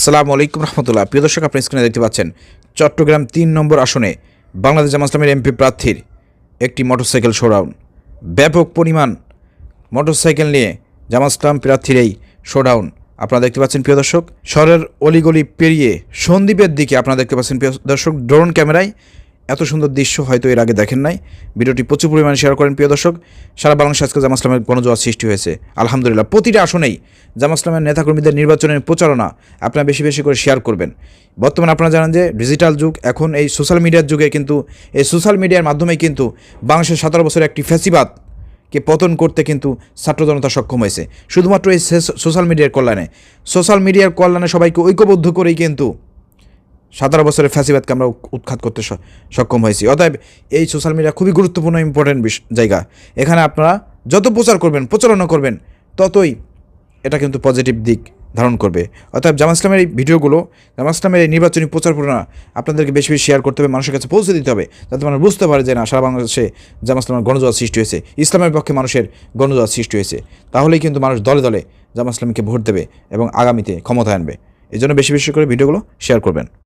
আসসালামু আলাইকুম রহমতুল্লাহ। প্রিয় দর্শক আপনি স্ক্রিনে দেখতে পাচ্ছেন চট্টগ্রাম তিন নম্বর আসনে বাংলাদেশ জামাত ইসলামের এমপি প্রার্থীর একটি মোটরসাইকেল শোডাউন ব্যাপক পরিমাণ মোটরসাইকেল নিয়ে জামাত ইসলাম প্রার্থীর এই শোডাউন আপনারা দেখতে পাচ্ছেন, প্রিয় দর্শক, শহরের অলিগলি পেরিয়ে সন্দ্বীপের দিকে আপনারা দেখতে পাচ্ছেন, প্রিয় দর্শক ড্রোন ক্যামেরায় এত সুন্দর দৃশ্য হয়তো এর আগে দেখেন নাই। ভিডিওটি প্রচুর পরিমাণে শেয়ার করেন প্রিয় দর্শক। সারা বাংলাদেশ আজকে জামা ইসলামের গণজোয়ার সৃষ্টি হয়েছে। আলহামদুলিল্লাহ, প্রতিটা আসনেই জামা ইসলামের নেতাকর্মীদের নির্বাচনের প্রচারণা আপনারা বেশি বেশি করে শেয়ার করবেন। বর্তমানে আপনারা জানেন যে ডিজিটাল যুগ, এখন এই সোশ্যাল মিডিয়ার যুগে কিন্তু, এই সোশ্যাল মিডিয়ার মাধ্যমেই কিন্তু বাংলাদেশের সতেরো বছরের একটি ফ্যাসিবাদ কে পতন করতে কিন্তু ছাত্র জনতা সক্ষম হয়েছে। শুধুমাত্র এই সোশ্যাল মিডিয়ার কল্যাণে। সোশ্যাল মিডিয়ার কল্যাণে সবাইকে ঐক্যবদ্ধ করেই কিন্তু সতেরো বছরের ফ্যাসিবাদকে আমরা উৎখাত করতে সক্ষম হয়েছি। অতএব এই সোশ্যাল মিডিয়া খুবই গুরুত্বপূর্ণ ইম্পর্টেন্ট জায়গা। এখানে আপনারা যত প্রচার করবেন, প্রচারণা করবেন, ততই এটা কিন্তু পজিটিভ দিক ধারণ করবে। অর্থাৎ জামা ইসলামের এই ভিডিওগুলো জামা ইসলামের এই নির্বাচনী প্রচার প্রচারণা আপনাদেরকে বেশি বেশি শেয়ার করতে হবে, মানুষের কাছে পৌঁছে দিতে হবে, যাতে মানুষ বুঝতে পারে যে না, সারা বাংলাদেশে জামা ইসলামের গণজোয়ার সৃষ্টি হয়েছে। ইসলামের পক্ষে মানুষের গণজোয়ার সৃষ্টি হয়েছে। তাহলেই কিন্তু মানুষ দলে দলে জামা ইসলামকে ভোট দেবে এবং আগামীতে ক্ষমতা আনবে। এই জন্য বেশি বেশি করে ভিডিওগুলো শেয়ার করবেন।